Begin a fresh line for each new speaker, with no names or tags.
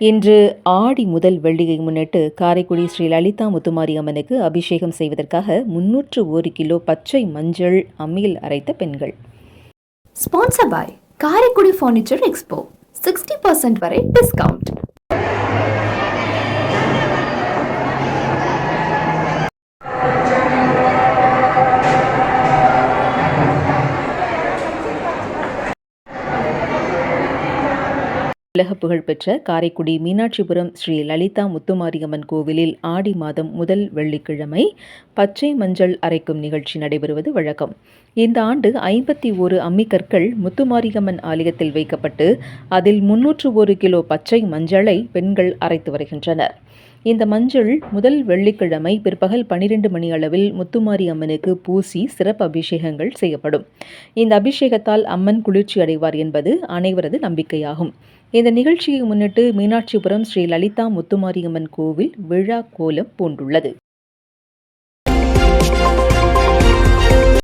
இன்று ஆடி முதல் வெள்ளியை முன்னிட்டு காரைக்குடி ஸ்ரீ லலிதா முத்துமாரி அம்மனுக்கு அபிஷேகம் செய்வதற்காக முன்னூற்று ஒரு கிலோ பச்சை மஞ்சள் அம்மியில் அரைத்த பெண்கள்.
Sponsor by Karaikudi furniture expo sixty percent வரை டிஸ்கவுண்ட்
உலக புகழ்பெற்ற காரைக்குடி மீனாட்சிபுரம் ஸ்ரீ லலிதா முத்துமாரியம்மன் கோவிலில் ஆடி மாதம் முதல் வெள்ளிக்கிழமை பச்சை மஞ்சள் அரைக்கும் நிகழ்ச்சி நடைபெறுவது வழக்கம். இந்த ஆண்டு ஐம்பத்தி ஒரு அம்மிக்கற்கள் முத்துமாரியம்மன் ஆலயத்தில் வைக்கப்பட்டு அதில் முன்னூற்று ஒரு கிலோ பச்சை மஞ்சளை பெண்கள் அரைத்து வருகின்றனர். இந்த மஞ்சள் முதல் வெள்ளிக்கிழமை பிற்பகல் பனிரெண்டு மணி அளவில் முத்துமாரி அம்மனுக்கு பூசி சிறப்பு அபிஷேகங்கள் செய்யப்படும். இந்த அபிஷேகத்தால் அம்மன் குளிர்ச்சி அடைவார் என்பது அனைவரது நம்பிக்கையாகும். இந்த நிகழ்ச்சியை முன்னிட்டு மீனாட்சிபுரம் ஸ்ரீ லலிதா முத்துமாரியம்மன் கோவில் விழா கோலம் பூண்டுள்ளது.